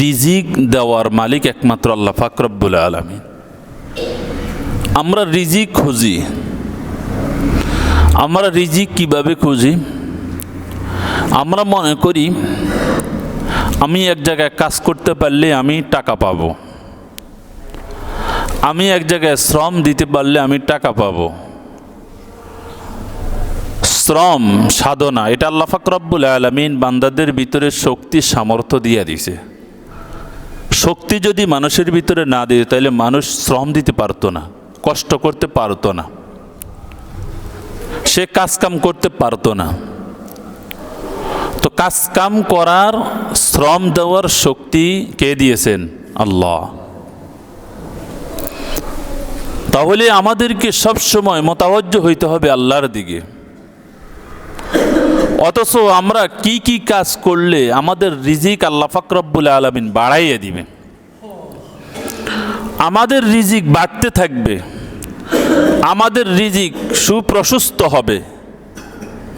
রিজিক দেওয়ার মালিক একমাত্র আল্লাহ ফাকরব্বুল আলমী আমরা রিজিক খুঁজি। আমরা রিজিক কীভাবে খুঁজি? আমরা মনে করি, আমি এক জায়গায় কাজ করতে পারলে আমি টাকা পাবো। আমি এক জায়গায় শ্রম দিতে পারলে আমি টাকা পাবো। শ্রম, সাধনা, এটা আল্লাহ ফাকরব্বুল আলমিন বান্দাদের ভিতরে শক্তি, সামর্থ্য দিয়ে দিছে। শক্তি যদি মানুষের ভিতরে না দিত, তাহলে মানুষ শ্রম দিতে পারতো না, কষ্ট করতে পারতো না। সে কাজকাম করতে পারতো না। তো কাজকাম করার, শ্রম দেওয়ার শক্তি কে দিয়েছেন? আল্লাহ। তাহলে আমাদেরকে সবসময় মোতাবজ্জ হইতে হবে আল্লাহর দিকে। অথচ আমরা কি কি কাজ করলে আমাদের রিজিক আল্লাহ ফাকরব্বুল আলমিন বাড়াইয়ে দিবে আমাদের রিজিক বাড়তে থাকবে। আমাদের রিজিক সুপ্রশস্ত হবে।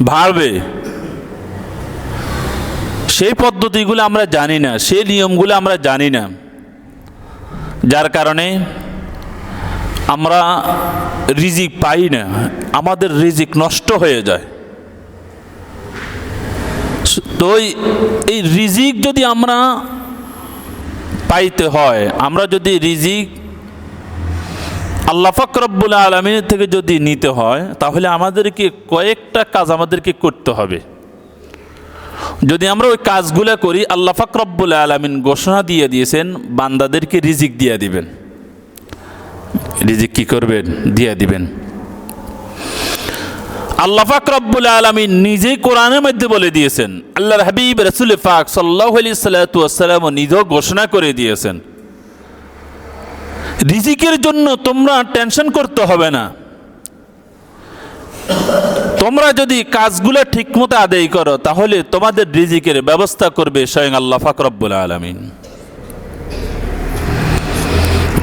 বাড়বে। সেই পদ্ধতিগুলো আমরা জানি না, সেই নিয়মগুলো আমরা জানি না। যার কারণে আমরা রিজিক পাই না, আমাদের রিজিক নষ্ট হয়ে যায়। তো এই রিজিক যদি আমরা পাইতে হয়। আমরা যদি রিজিক আল্লাহ ফাকরব্বুল আলমিনের থেকে যদি নিতে হয়, তাহলে আমাদেরকে কয়েকটা কাজ আমাদেরকে করতে হবে। যদি আমরা ওই কাজগুলো করি, আল্লাহ ফাকরব্বুল আলমিন ঘোষণা দিয়ে দিয়েছেন, বান্দাদেরকে রিজিক দিয়ে দিবেন। রিজিক কি করবেন? দিয়ে দিবেন। আল্লাহ পাক রব্বুল আলমিন নিজেই কোরআনের মধ্যে বলে দিয়েছেন, আল্লাহর হাবিব রসুল ফাক সাল্লাহ আলি সাল্লাম নিজেও ঘোষণা করে দিয়েছেন। রিজিকের জন্য তোমরা টেনশন করতে হবে না। তোমরা যদি কাজগুলো ঠিকমতো আদায় করো, তাহলে তোমাদের রিজিকের ব্যবস্থা করবে স্বয়ং আল্লাহ পাক রব্বুল আলমিন।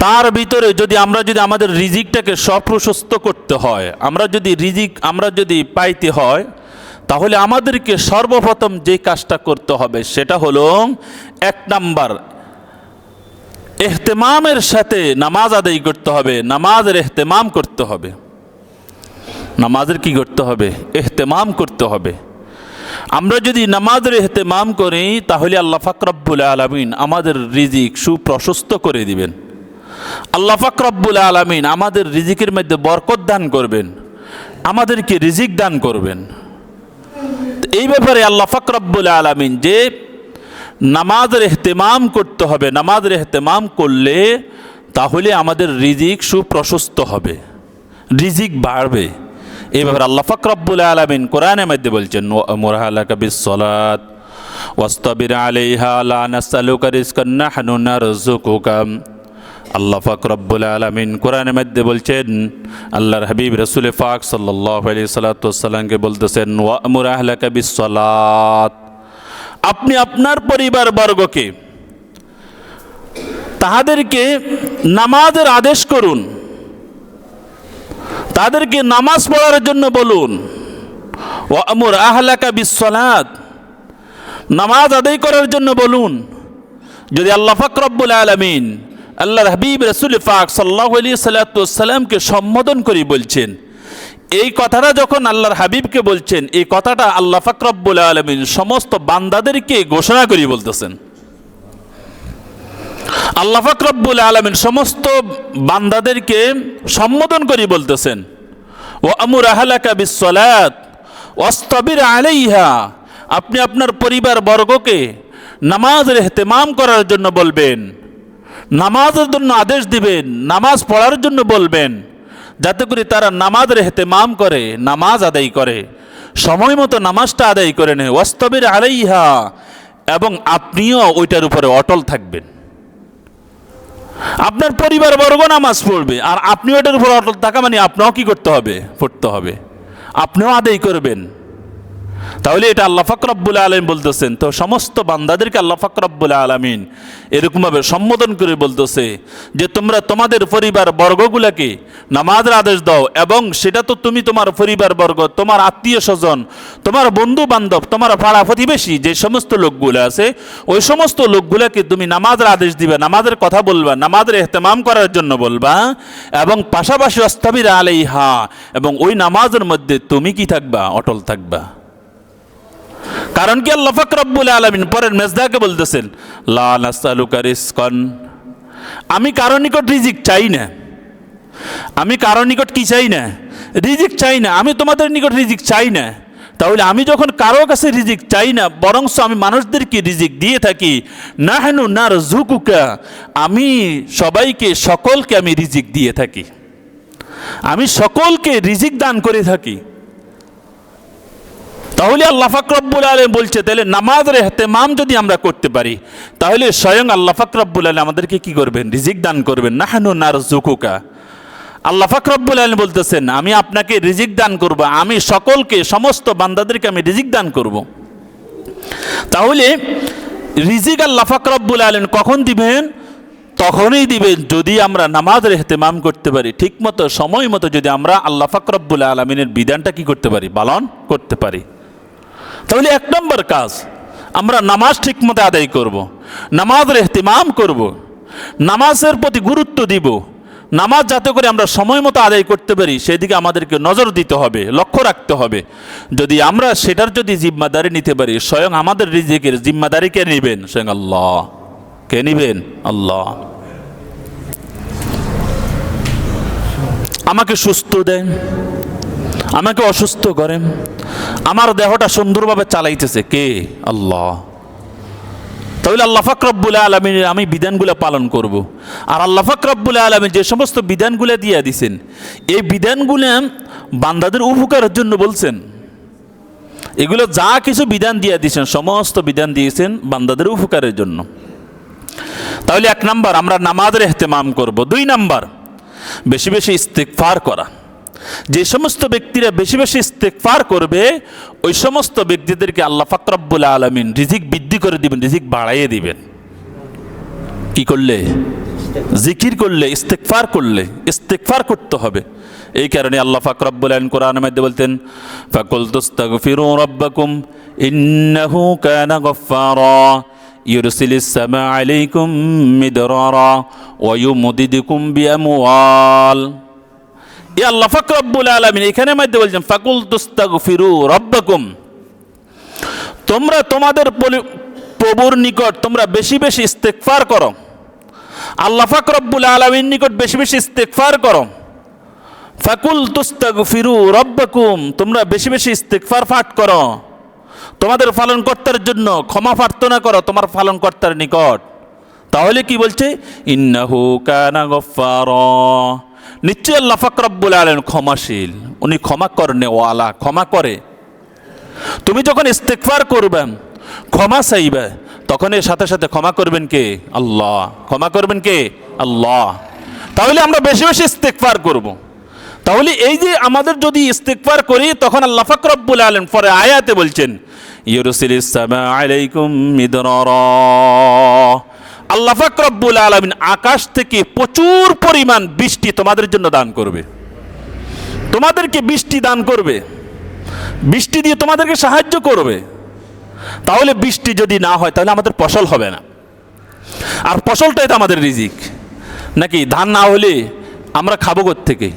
তার ভিতরে যদি আমরা যদি আমাদের রিজিকটাকে সপ্রশস্ত করতে হয়, আমরা যদি রিজিক, আমরা যদি পাইতে হয়, তাহলে আমাদেরকে সর্বপ্রথম যে কাজটা করতে হবে সেটা হলো এক নাম্বার, এহতেমামের সাথে নামাজ আদায় করতে হবে, নামাজের এহতেমাম করতে হবে। নামাজের কি করতে হবে? এহতেমাম করতে হবে। আমরা যদি নামাজের এহতেমাম করি, তাহলে আল্লাহ ফাকরাব্বুল আলমিন আমাদের রিজিক সুপ্রশস্ত করে দিবেন। আল্লাহ ফাকরাব্বুল আলমিন আমাদের রিজিকের মধ্যে বরকত দান করবেন, আমাদেরকে রিজিক দান করবেন। এই ব্যাপারে আল্লাহ ফাকরাব্বুল আলমিন যে নামাজের এহতেমাম করতে হবে, নামাজের এহতেমাম করলে তাহলে আমাদের রিজিক সুপ্রশস্ত হবে, রিজিক বাড়বে। এই ব্যাপারে আল্লাহ ফাকরাব্বুল আলমিন কোরআনের মধ্যে বলছেন মোরাহালাকা বিসলাত ওয়াস্তাবির আলাইহা লা নাসআলুকা রিজকান নাহনু নারযুকুকা। আল্লাহ পাক রব্বুল আলমিন কোরআনের মধ্যে বলছেন, আল্লাহর হাবিব রসুল ফাক সাল্লাহ আলি সাল্লাতামকে বলতেছেন আপনি আপনার পরিবার বর্গকে তাহাদেরকে নামাজের আদেশ করুন তাদেরকে নামাজ পড়ার জন্য বলুন, ওয়ামুর আহলাকা বিসলাত নামাজ আদায় করার জন্য বলুন, যদি আল্লাহ ফাকরব্বুল আলমিন আল্লাহর হাবিব রসুল ফাক সাল্লাহ আলী সাল্লাতামকে সম্বোধন করি বলছেন, এই কথাটা যখন আল্লাহর হাবিবকে বলছেন, এই কথাটা আল্লাহ ফাকরব্বুল আলমিন সমস্ত বান্দাদেরকে ঘোষণা করি বলতেছেন। আল্লাহ ফাকরব্বুল আলমিন সমস্ত বান্দাদেরকে সম্বোধন করি বলতেছেন ও আমুর আহলাকা বিসলাত অস্তবির আলাইহা আপনি আপনার পরিবার বর্গকে নামাজের এহতেমাম করার জন্য বলবেন। নামাজের জন্য আদেশ দিবেন, নামাজ পড়ার জন্য বলবেন, যাতে করে তারা নামাজ রেহেতে মাম করে, নামাজ আদায় করে। সময় মতো নামাজটা আদায় করে নেয়। ওয়াস্তবের আলাইহা, এবং আপনিও ওইটার উপরে অটল থাকবেন। আপনার পরিবার বর্গ নামাজ পড়বে, আর আপনিও এটার উপর অটল থাকা মানে আপনাও কি করতে হবে? পড়তে হবে। আপনিও আদায় করবেন। তাহলে এটা আল্লাহ ফাকরাবুল আলম বলতেছেন। তো সমস্ত বান্দাদেরকে আল্লাহ ফাকরাবুল আলমিন এরকমভাবে সম্বোধন করে বলতেছে যে, তোমরা তোমাদের পরিবার বর্গগুলাকে নামাজের আদেশ দাও এবং সেটা তো তুমি তোমার পরিবার বর্গ, তোমার আত্মীয় স্বজন, তোমার বন্ধু বান্ধব তোমার পাড়া প্রতিবেশী যে সমস্ত লোকগুলো আছে, ওই সমস্ত লোকগুলাকে তুমি নামাজের আদেশ দিবে, নামাজের কথা বলবা, নামাজের এহতেমাম করার জন্য বলবা এবং পাশাপাশি অস্তাবির আলাইহা এবং ওই নামাজের মধ্যে তুমি কি থাকবা? অটল থাকবা। কারণ কি আল্লাহ ফাকরাবুল আলমিন পরের মেজদাকে বলতেছেন, লা নাসালুকা রিজকান। আমি কারও নিকট রিজিক চাই না। আমি কারও নিকট কি চাই না? রিজিক চাই না। আমি তোমাদের নিকট রিজিক চাই না। তাহলে আমি যখন কারও কাছে রিজিক চাই না, বরংস আমি মানুষদেরকে রিজিক দিয়ে থাকি না হেনু না ঝুকুকা আমি সবাইকে, সকলকে আমি রিজিক দিয়ে থাকি। আমি সকলকে রিজিক দান করে থাকি। তাহলে আল্লাহ ফাকরব্বুল আলম বলছে, তাহলে নামাজের এহতেমাম যদি আমরা করতে পারি, তাহলে স্বয়ং আল্লাহ ফাকরব্বুল আলম আমাদেরকে কি করবেন? রিজিক দান করবেন। নাহানু নার জুকুকা আল্লাহ ফাকরব্বুল আলম বলতেছেন, আমি আপনাকে রিজিক দান করব, আমি সকলকে, সমস্ত বান্দাদেরকে আমি রিজিক দান করব। তাহলে রিজিক আল্লাহ ফাকরব্বুল আলম কখন দিবেন? তখনই দিবেন যদি আমরা নামাজের এহতেমাম করতে পারি। ঠিকমতো সময় মতো যদি আমরা আল্লাহ ফাকরব্বুল আলমিনের বিধানটা কি করতে পারি? পালন করতে পারি। তাহলে এক নম্বর কাজ, আমরা নামাজ ঠিকমতো আদায় করব। নামাজের এহতিমাম করব। নামাজের প্রতি গুরুত্ব দিব, নামাজ যাতে করে আমরা সময় মতো আদায় করতে পারি, সেদিকে আমাদেরকে নজর দিতে হবে, লক্ষ্য রাখতে হবে যদি আমরা সেটার যদি জিম্মাদারি নিতে পারি, স্বয়ং আমাদের রিজিকের জিম্মাদারি কে নেবেন স্বয়ং আল্লাহ কে নিবেন আল্লাহ আমাকে সুস্থ দেন, আমাকে অসুস্থ করেন আমার দেহটা সুন্দরভাবে চালাইতেছে কে? আল্লাহ। তাহলে আল্লাহ ফাকরব্বুল আলমিনের আমি বিধানগুলো পালন করব। আর আল্লাহ ফাকরব্বুল আলমী যে সমস্ত বিধানগুলো দিয়ে দিছেন, এই বিধানগুলো বান্দাদের উপকারের জন্য বলছেন। এগুলো যা কিছু বিধান দিয়ে দিয়েছেন সমস্ত বিধান দিয়েছেন বান্দাদের উপকারের জন্য। তাহলে এক নাম্বার, আমরা নামাজের এহতেমাম করব। দুই নাম্বার, বেশি বেশি ইস্তেকফার করা। যে সমস্ত ব্যক্তিরা বেশি বেশি ইস্তেকফার করবে ওই সমস্ত ব্যক্তিদেরকে আল্লাহ ফাকরাবুল আলমিন রিজিক বৃদ্ধি করে দিবেন রিজিক বাড়াইয়ে দিবেন কি করলে জিকির করলে ইস্তেকফার করলে ইস্তেকফার করতে হবে এই কারণে আল্লাহ ফাকরাবুল আলম কোরআনের মধ্যে বলতেন ফাকুল তুস্তাগফিরু রাব্বাকুম ইন্নাহু কানা গফফারা يرسل السماء عليكم مدرارا ويمددكم بأموال এ আল্লাহ ফাকরাবুল আলমিন, এখানে মধ্যে বলছেন, ফাকুল তুস্তাগফিরু রব্বাকুম। তোমরা তোমাদের প্রভুর নিকট তোমরা বেশি বেশি ইস্তেকফার করো। আল্লাহ ফাকরাবুল আলমিন নিকট বেশি বেশি ইস্তেকফার করো। ফাকুল তুস্তাগফিরু রব্বাকুম, তোমরা বেশি বেশি ইস্তেকফার পাঠ করো। তোমাদের পালনকর্তার জন্য ক্ষমা প্রার্থনা করো তোমার পালনকর্তার নিকট। তাহলে কি বলছে? ইন্নাহু কানা গফফারা। নিশ্চয় আল্লাহ ফাকরাবুল আলম ক্ষমাশীল। উনি ক্ষমা করনে ওয়ালা ক্ষমা করে। তুমি যখন ইস্তেকফার করবে, ক্ষমা চাইবে, তখন এর সাথে সাথে ক্ষমা করবেন কে? আল্লাহ। ক্ষমা করবেন কে? আল্লাহ। তাহলে আমরা বেশি বেশি ইস্তেকফার করব। তাহলে এই যে আমাদের যদি ইস্তেকফার করি, তখন আল্লাহ ফাকরাবুল আলম পরে আয়াতে বলছেন ইউরুসিল ইসলামা আলাইকুম মিদরারা। আল্লাহ ফাকরাবুল আলমিন আকাশ থেকে প্রচুর পরিমাণ বৃষ্টি তোমাদের জন্য দান করবে। তোমাদেরকে বৃষ্টি দান করবে। বৃষ্টি দিয়ে তোমাদেরকে সাহায্য করবে। তাহলে বৃষ্টি যদি না হয়, তাহলে আমাদের ফসল হবে না। আর ফসলটাই তো আমাদের রিজিক। নাকি ধান না হলে আমরা খাব থেকে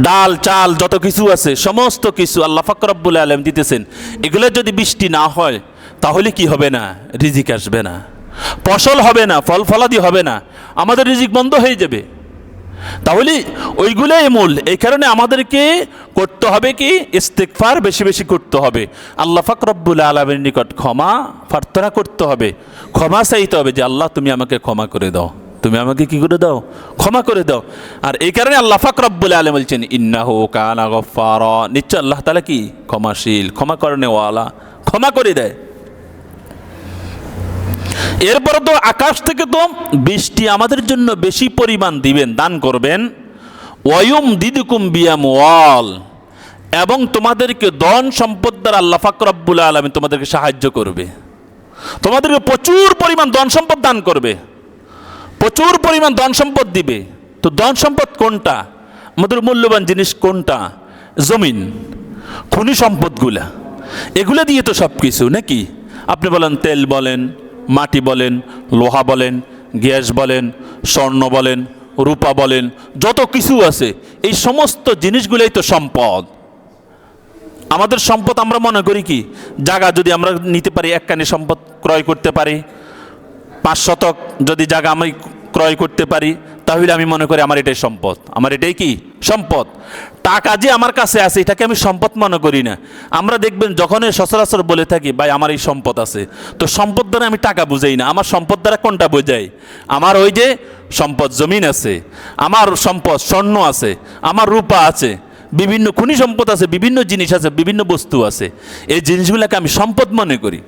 ডাল, চাল, যত কিছু আছে, সমস্ত কিছু আল্লাহ ফাকরাবুল আলম দিতেছেন। এগুলো যদি বৃষ্টি না হয়, তাহলে কি হবে না? রিজিক আসবে না। ফসল হবে না, ফল ফলাদি হবে না, আমাদের রিজিক বন্ধ হয়ে যাবে। তাহলে ওইগুলোই মূল, এই কারণে আমাদেরকে করতে হবে কি? ইস্তেকফার বেশি বেশি করতে হবে। আল্লাহ ফাকরব্বুল আলমের নিকট ক্ষমা প্রার্থনা করতে হবে। ক্ষমা চাইতে হবে যে, আল্লাহ, তুমি আমাকে ক্ষমা করে দাও। তুমি আমাকে কি করে দাও? ক্ষমা করে দাও। আর এই কারণে আল্লাহ ফাকরব্বুল আলম বলছেন, ইন্নাহু কানা গফার নিশ্চয় আল্লাহ তালা কি? ক্ষমাশীল, ক্ষমা করনে ওয়ালা ক্ষমা করে দেয়। এরপরে তো আকাশ থেকে তো বৃষ্টি আমাদের জন্য বেশি পরিমাণ দিবেন, দান করবেন। ওয়ুম দিদুকুম বিয়াম ওয়াল এবং তোমাদেরকে ধন সম্পদ দ্বারা আল্লাহ ফাকরাবুল আলমী তোমাদেরকে সাহায্য করবে। তোমাদেরকে প্রচুর পরিমাণ ধন সম্পদ দান করবে। প্রচুর পরিমাণ ধন সম্পদ দিবে। তো ধন সম্পদ কোনটা? আমাদের মূল্যবান জিনিস কোনটা? জমিন, খনি সম্পদগুলা। এগুলো দিয়ে তো সব কিছু নাকি? আপনি বলেন, তেল বলেন মাটি বলেন, লোহা বলেন, গ্যাস বলেন, স্বর্ণ বলেন, রূপা বলেন, যত কিছু আছে, এই সমস্ত জিনিসগুলোই তো সম্পদ। আমাদের সম্পদ আমরা মনে করি কি? জায়গা যদি আমরা নিতে পারি, একখানি সম্পদ ক্রয় করতে পারি, পাঁচ শতক যদি জায়গা আমি ক্রয় করতে পারি তাহলে আমি মনে করি আমার এটাই সম্পদ। আমার এটাই কি? সম্পদ। টাকা যে আমার কাছে আছে, এটাকে আমি সম্পদ মনে করি না। আমরা দেখবেন যখনই সচরাচর বলে থাকি, ভাই, আমার এই সম্পদ আছে। তো সম্পদ দ্বারা আমি টাকা বুঝাই না। আমার সম্পদ দ্বারা কোনটা বোঝাই? আমার ওই যে সম্পদ জমিন আছে, আমার সম্পদ স্বর্ণ আছে, আমার রূপা আছে, বিভিন্ন খনি সম্পদ আছে, বিভিন্ন জিনিস আছে, বিভিন্ন বস্তু আছে। এই জিনিসগুলোকে আমি সম্পদ মনে করি।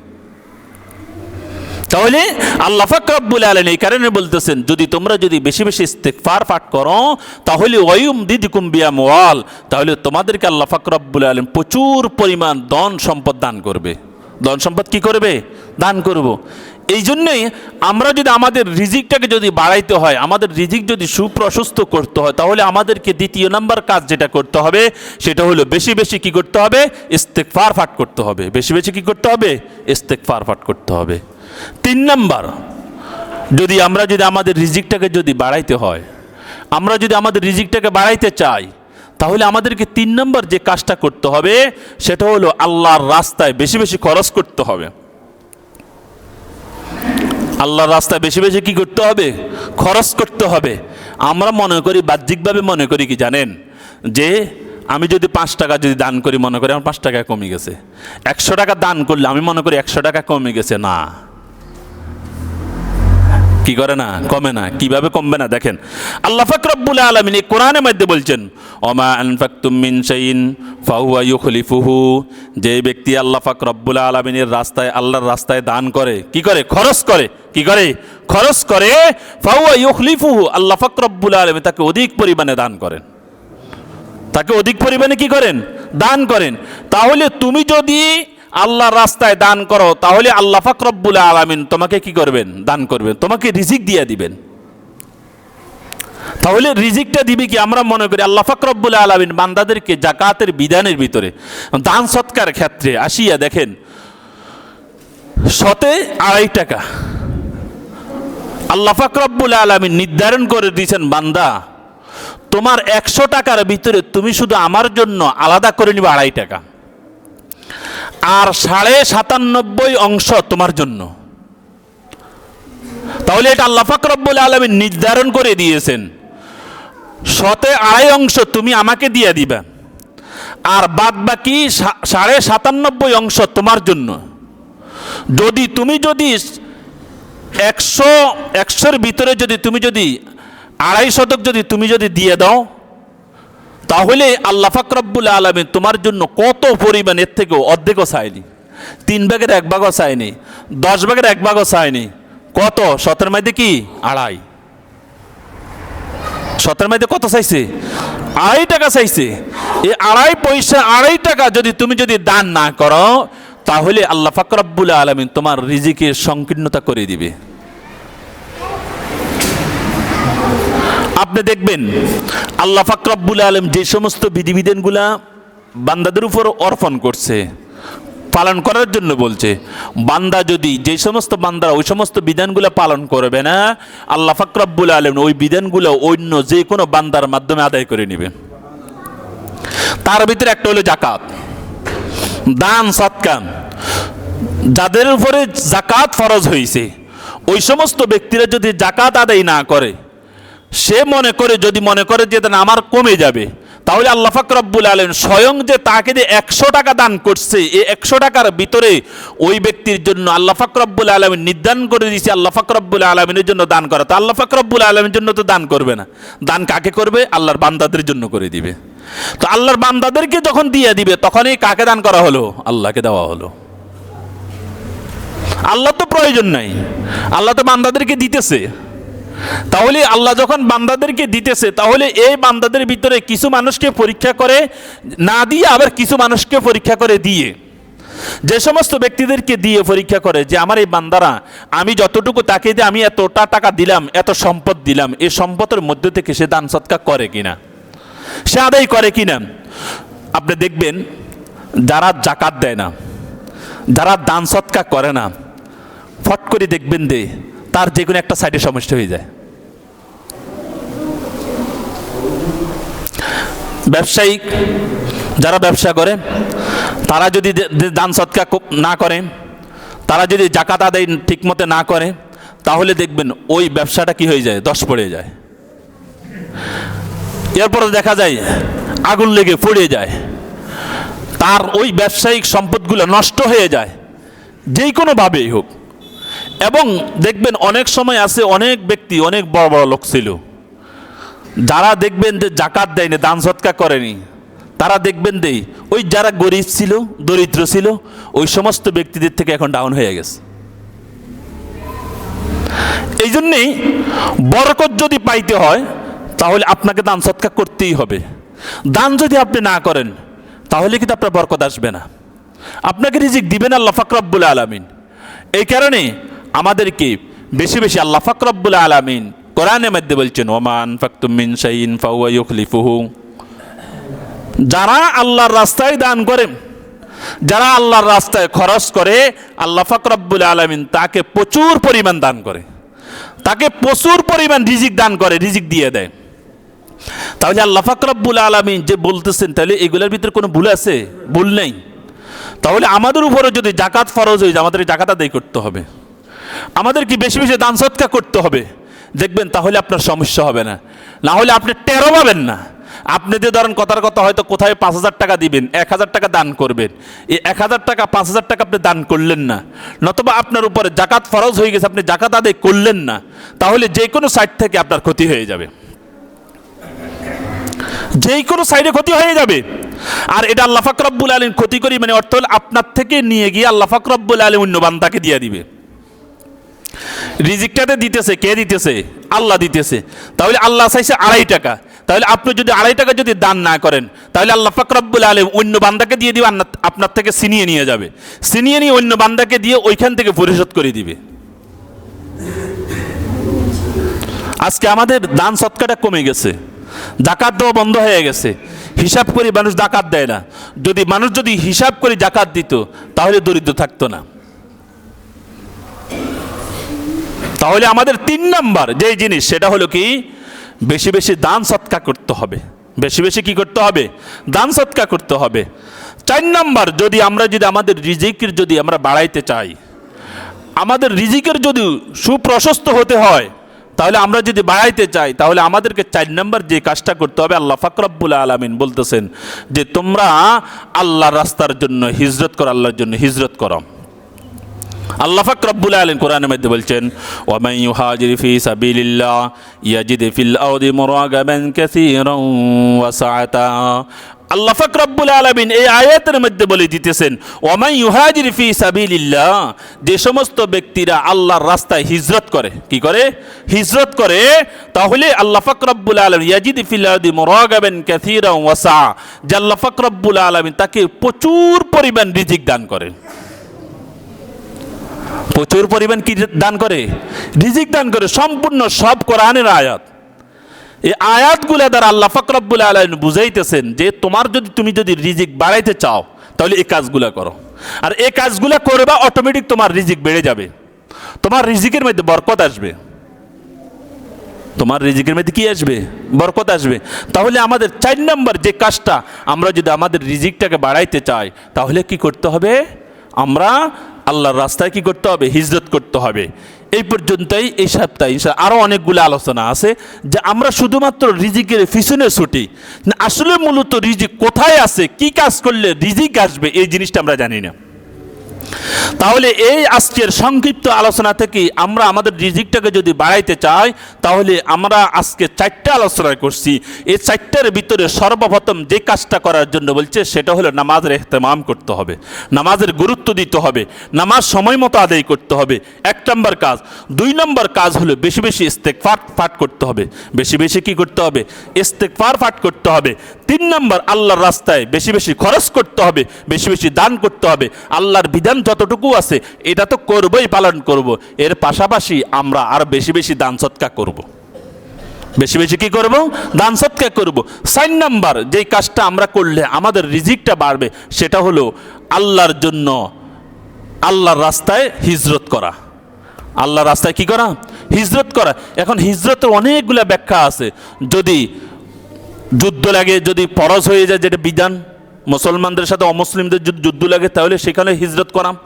তাহলে আল্লাহ ফাকরাবুল আলম এই কারণে বলতেছেন, যদি তোমরা যদি বেশি বেশি ইস্তেকফার পাঠ করো, তাহলে ওয়ুম দিদিকুম বিয়া মোয়াল তাহলে তোমাদেরকে আল্লাহ ফাকরাবুল আলম প্রচুর পরিমাণ ধন সম্পদ দান করবে। ধন সম্পদ কি করবে? দান করব। এই জন্যই আমরা যদি আমাদের রিজিকটাকে যদি বাড়াইতে হয়, আমাদের রিজিক যদি সুপ্রশস্ত করতে হয়, তাহলে আমাদেরকে দ্বিতীয় নাম্বার কাজ যেটা করতে হবে, সেটা হলো বেশি বেশি কি করতে হবে? ইস্তেকফার ফাট করতে হবে। বেশি বেশি কি করতে হবে? ইস্তেকফার ফাট করতে হবে। তিন নাম্বার, যদি আমরা যদি আমাদের রিজিকটাকে যদি বাড়াইতে হয়, আমরা যদি আমাদের রিজিকটাকে বাড়াইতে চাই, তাহলে আমাদেরকে তিন নম্বর যে কাজটা করতে হবে, সেটা হলো আল্লাহর রাস্তায় বেশি বেশি খরচ করতে হবে। আল্লাহর রাস্তায় বেশি বেশি কি করতে হবে? খরচ করতে হবে। আমরা মনে করি, বাহ্যিকভাবে মনে করি কি জানেন? যে আমি যদি পাঁচ টাকা যদি দান করি, মনে করি আমার পাঁচ টাকা কমে গেছে। একশো টাকা দান করলে আমি মনে করি একশো টাকা কমে গেছে, না। কি করে না? কমে না। কীভাবে কমবে না? দেখেন। আল্লাহ ফাকরাবুল আলমিন এই কোরআনের মধ্যে বলছেন, ওমা আনফাকতুম মিন ইউখলিফুহু। যে ব্যক্তি আল্লাহ ফাক রব্বুল আলমিনের রাস্তায়, আল্লাহর রাস্তায় দান করে, কি করে? খরচ করে। কি করে? খরচ করে ফাহুয়া ইউখলিফুহু। আল্লাহ ফাক রব্বুল আলমিন তাকে অধিক পরিমাণে দান করেন। তাকে অধিক পরিমাণে কি করেন? দান করেন। তাহলে তুমি যদি আল্লাহর রাস্তায় দান করো, তাহলে আল্লাহ ফাকরব্বুল আলমিন তোমাকে কি করবেন? দান করবেন। তোমাকে রিজিক দিয়ে দিবেন। তাহলে রিজিকটা দিবে কি? আমরা মনে করি আল্লাহ ফাকরব্বুল আলমিন বান্দাদেরকে জাকাতের বিধানের ভিতরে, দান সৎকার ক্ষেত্রে আসিয়া দেখেন, শতে আড়াই টাকা। আল্লাহ ফাকরব্বুল আলমিন নির্ধারণ করে দিয়েছেন, বান্দা, তোমার একশো টাকার ভিতরে তুমি শুধু আমার জন্য আলাদা করে নিবে আড়াই টাকা। আর সাড়ে সাতানব্বই অংশ তোমার জন্য। তাহলে এটা আল্লাহ ফাকরব্বুল আলমী নির্ধারণ করে দিয়েছেন। শতে আড়াই অংশ তুমি আমাকে দিয়ে দিবা। আর বাদ বাকি সাড়ে সাতানব্বই অংশ তোমার জন্য। যদি তুমি যদি একশো, একশোর ভিতরে যদি তুমি যদি আড়াই শতক যদি তুমি যদি দিয়ে দাও তাহলে আল্লাহ ফাকরাবুল আলমী তোমার জন্য কত পরিমাণ এর থেকেও অর্ধেকও চায়নি। তিন ভাগের এক ভাগও চায়নি, দশ ভাগের এক ভাগও চায়নি। কত? সতের মধ্যে কি? আড়াই। সতের মধ্যে কত চাইছে? আড়াই টাকা চাইছে। এই আড়াই পয়সা, আড়াই টাকা যদি তুমি যদি দান না করো, তাহলে আল্লাহ ফাকরাবুল আলমিন তোমার রিজিকের সংকীর্ণতা করে দিবে। আপনি দেখবেন আল্লাহ ফাকরাবুল আলম যে সমস্ত বিধিবিধানগুলা বান্দাদের উপর অর্পণ করছে, পালন করার জন্য বলছে, বান্দা যদি যে সমস্ত বান্দারা ওই সমস্ত বিধানগুলো পালন করবে না, আল্লাহ ফাকরাবুল আলম ওই বিধানগুলো অন্য যে কোনো বান্দার মাধ্যমে আদায় করে নেবে। তার ভিতরে একটা হলো জাকাত দান সৎকান যাদের উপরে জাকাত ফরজ হয়েছে ওই সমস্ত ব্যক্তিরা যদি জাকাত আদায় না করে সে মনে করে, যদি মনে করে যে আমার কমে যাবে, তাহলে আল্লাহ ফাকরাবুল আলম স্বয়ং যে তাকে যে একশো টাকা দান করছে, এই একশো টাকার ভিতরে ওই ব্যক্তির জন্য আল্লাহ ফাকরাবুল আলমিন নির্ধারণ করে দিয়েছে, আল্লাহ ফাকরাবুল আলমিনের জন্য দান করা। তো আল্লাহ ফাকরাবুল আলমের জন্য তো দান করবে না। দান কাকে করবে? আল্লাহর বান্দাদের জন্য করে দিবে। তো আল্লাহর বান্দাদেরকে যখন দিয়ে দিবে, তখনই কাকে দান করা হলো? আল্লাহকে দেওয়া হলো। আল্লাহ তো প্রয়োজন নাই। আল্লাহ তো বান্দাদেরকে দিতেছে। তাহলে আল্লাহ যখন বান্দাদেরকে দিতেছে, তাহলে এই বান্দাদের ভিতরে কিছু মানুষকে পরীক্ষা করে, না দিয়ে আবার কিছু মানুষকে পরীক্ষা করে দিয়ে। যে সমস্ত ব্যক্তিদেরকে দিয়ে পরীক্ষা করে যে, আমার এই বান্দারা, আমি যতটুকু তাকে দিয়ে আমি এতটা টাকা দিলাম, এত সম্পদ দিলাম এই সম্পদের মধ্যে থেকে সে দান সৎকার করে কিনা? সে আদায় করে কিনা? আপনি দেখবেন, যারা জাকাত দেয় না, যারা দান সৎকার করে না, ফট করে দেখবেন দে তার যে কোনো একটা সাইডে সমস্যা হয়ে যায়। ব্যবসায়িক যারা ব্যবসা করে, তারা যদি দান সৎকার না করে, তারা যদি জাকাত আদায় ঠিকমতো না করে, তাহলে দেখবেন ওই ব্যবসাটা কি হয়ে যায়? দশ পড়ে যায়। এরপরে দেখা যায়, আগুন লেগে পড়ে যায়। তার ওই ব্যবসায়িক সম্পদগুলো নষ্ট হয়ে যায়। যেই কোনোভাবেই হোক। এবং দেখবেন অনেক সময় আছে অনেক ব্যক্তি অনেক বড় বড় লোক ছিল। যারা দেখবেন যে জাকাত দেয়নি, দান সৎকার করেনি, তারা দেখবেন দেই ওই যারা গরিব ছিল, দরিদ্র ছিল, ওই সমস্ত ব্যক্তিদের থেকে এখন ডাউন হয়ে গেছে। এই জন্যেই বরকত যদি পাইতে হয়, তাহলে আপনাকে দান সৎকার করতেই হবে। দান যদি আপনি না করেন, তাহলে কিন্তু আপনার বরকত আসবে না। আপনাকে রিজিক দিবেন আল্লাহ ফাকরাবুল আলমিন। এই কারণে আমাদেরকে বেশি বেশি আল্লাহ ফাকরাবুল আলমিন কোরআনের মধ্যে বলছেন ওমান ফাকতুমিন শাইন ফাউলিফুহু যারা আল্লাহর রাস্তায় দান করে, যারা আল্লাহর রাস্তায় খরচ করে, আল্লাহ ফাকরাবুল আলমিন তাকে প্রচুর পরিমাণ দান করে। তাকে প্রচুর পরিমাণ রিজিক দান করে, রিজিক দিয়ে দেয়। তাহলে আল্লাহ ফাকরাবুল আলমিন যে বলতেছেন, তাহলে এগুলোর ভিতরে কোনো ভুল আছে? ভুল নেই। তাহলে আমাদের উপরে যদি জাকাত ফরজ হয়ে যায়, আমাদের জাকাত আদায় করতে হবে। আমাদের কি বেশি বেশি দান সৎকার করতে হবে? দেখবেন তাহলে আপনার সমস্যা হবে না। না হলে আপনি টেরো পাবেন না। আপনি যে ধরেন কথার কথা হয়তো কোথায় পাঁচ হাজার টাকা দিবেন, এক হাজার টাকা দান করবেন। এই এক হাজার টাকা, পাঁচ হাজার টাকা আপনি দান করলেন না। নতবা আপনার উপরে জাকাত ফরজ হয়ে গেছে, আপনি জাকাত আদায় করলেন না। তাহলে যে কোনো সাইড থেকে আপনার ক্ষতি হয়ে যাবে। যে কোনো সাইডে ক্ষতি হয়ে যাবে। আর এটা আল্লাহ ফাকরাবুল আলীম ক্ষতি করি মানে অর্থ হল আপনার থেকে নিয়ে গিয়ে আল্লাহ ফাকরাবুল আলীম অন্য বান্দাকে দিয়ে দিবে। রিজিকটাতে দিতেছে, কে দিতেছে? আল্লাহ দিতেছে। তাহলে আল্লাহ চাইছে আড়াই টাকা। তাহলে আপনি যদি আড়াই টাকা যদি দান না করেন, তাহলে আল্লাহ ফাকরাবুল আলম অন্য বান্দাকে দিয়ে দিবে আপনার থেকে সিনিয়ে নিয়ে যাবে। সিনিয়ে নিয়ে অন্য বান্দাকে দিয়ে ওইখান থেকে পরিশোধ করে দিবে। আজকে আমাদের দান সৎকারটা কমে গেছে। ডাকাত দেওয়া বন্ধ হয়ে গেছে। হিসাব করে মানুষ ডাকাত দেয় না। যদি মানুষ যদি হিসাব করে ডাকাত দিত, তাহলে দরিদ্র থাকতো না। তাহলে আমাদের তিন নাম্বার যে জিনিস, সেটা হলো কি? বেশি বেশি দান সৎকা করতে হবে। বেশি বেশি কি করতে হবে? দান সৎকা করতে হবে। চার নাম্বার, যদি আমরা যদি আমাদের রিজিকের যদি আমরা বাড়াইতে চাই, আমাদের রিজিকের যদি সুপ্রশস্ত হতে হয়, তাহলে আমরা যদি বাড়াইতে চাই, তাহলে আমাদেরকে চার নম্বর যে কাজটা করতে হবে, আল্লাহ ফাকরাবুল আলমিন বলতেছেন যে, তোমরা আল্লাহর রাস্তার জন্য হিজরত করো, আল্লাহর জন্য হিজরত করো। আল্লাহ ফাক রব্বুল আলামিন কোরআনের মধ্যে বলছেন, ওয়ামান ইউহাজির ফি সাবিলিল্লাহ ইয়াজিদ ফিল আরদি মুরাগাবান কাসীরান ওয়া সাআতা। আল্লাহ ফাক রব্বুল আলামিন এই আয়াতের মধ্যে বলে দিতেছেন, ওয়ামান ইউহাজির ফি সাবিলিল্লাহ, যে সমস্ত ব্যক্তিরা আল্লাহর রাস্তায় হিজরত করে, কি করে? হিজরত করে, তাহলে আল্লাহ ফাক রব্বুল আলামিন ইয়াজিদ ফিল আরদি মুরাগাবান কাসীরান ওয়া সাআ। যে আল্লাহ ফাক রব্বুল আলামিন তাকে প্রচুর পরিমাণ রিজিক দান করেন। প্রচুর পরিমাণ কি দান করে? রিজিক দান করে, সম্পূর্ণ সব কোরআনের আয়াত। এই আয়াতগুলো দ্বারা আল্লাহ ফকরব্বুল আলম বুঝাইতেছেন যে তোমার যদি তুমি যদি রিজিক বাড়াইতে চাও, তাহলে এই কাজগুলো করো। আর এই কাজগুলো করবা অটোমেটিক তোমার রিজিক বেড়ে যাবে। তোমার রিজিকের মধ্যে বরকত আসবে। তোমার রিজিকের মধ্যে কি আসবে? বরকত আসবে। তাহলে আমাদের চার নম্বর যে কাজটা, আমরা যদি আমাদের রিজিকটাকে বাড়াইতে চাই, তাহলে কি করতে হবে? আমরা আল্লাহর রাস্তায় কি করতে হবে? হিজরত করতে হবে। এই পর্যন্তই এই সপ্তাহে ইনশা আরও অনেকগুলো আলোচনা আছে যে আমরা শুধুমাত্র রিজিকের পিছনে ছুটি। আসলে মূলত রিজিক কোথায় আছে? কি কাজ করলে রিজিক আসবে? এই জিনিসটা আমরা জানি না। তাহলে এই আজকের সংক্ষিপ্ত আলোচনা থেকে আমরা আমাদের রিজিকটাকে যদি বাড়াইতে চাই, তাহলে আমরা আজকে চারটা আলোচনা করছি। এই চারটার ভিতরে সর্বপ্রথম যে কাজটা করার জন্য বলছে, সেটা হলো নামাজের এহতেমাম করতে হবে। নামাজের গুরুত্ব দিতে হবে। নামাজ সময় মতো আদায় করতে হবে। এক নম্বর কাজ। দুই নম্বর কাজ হলো বেশি বেশি ইস্তেকফার পাঠ করতে হবে। বেশি বেশি কি করতে হবে? ইস্তেকফার পাঠ করতে হবে। তিন নম্বর, আল্লাহর রাস্তায় বেশি বেশি খরচ করতে হবে। বেশি বেশি দান করতে হবে। আল্লাহর বিধান যতটুকু আছে, এটা তো করবই, পালন করব। এর পাশাপাশি আমরা আর বেশি বেশি দান সৎকা করব। বেশি বেশি কি করব? দান সৎকা করব। সাইন নাম্বার যেই কাজটা আমরা করলে আমাদের রিজিকটা বাড়বে, সেটা হলো আল্লাহর জন্য আল্লাহর রাস্তায় হিজরত করা। আল্লাহর রাস্তায় কি করা? হিজরত করা। এখন হিজরতের অনেকগুলো ব্যাখ্যা আছে। যদি যুদ্ধ লাগে, যদি পরজ হয়ে যায়, যেটা বিধান মুসলমানদের সাথে অমুসলিমদের যদি যুদ্ধ লাগে, তাহলে সেখানে হিজরত করাম।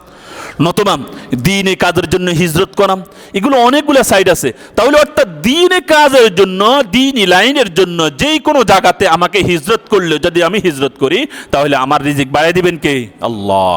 নতুবা দিনে কাজের জন্য হিজরত করাম। এগুলো অনেকগুলো সাইড আছে। তাহলে অর্থাৎ দিনে কাজের জন্য, দিন লাইনের জন্য যে কোনো জায়গাতে আমাকে হিজরত করলে যদি আমি হিজরত করি, তাহলে আমার রিজিক বাড়াই দিবেন কে? আল্লাহ।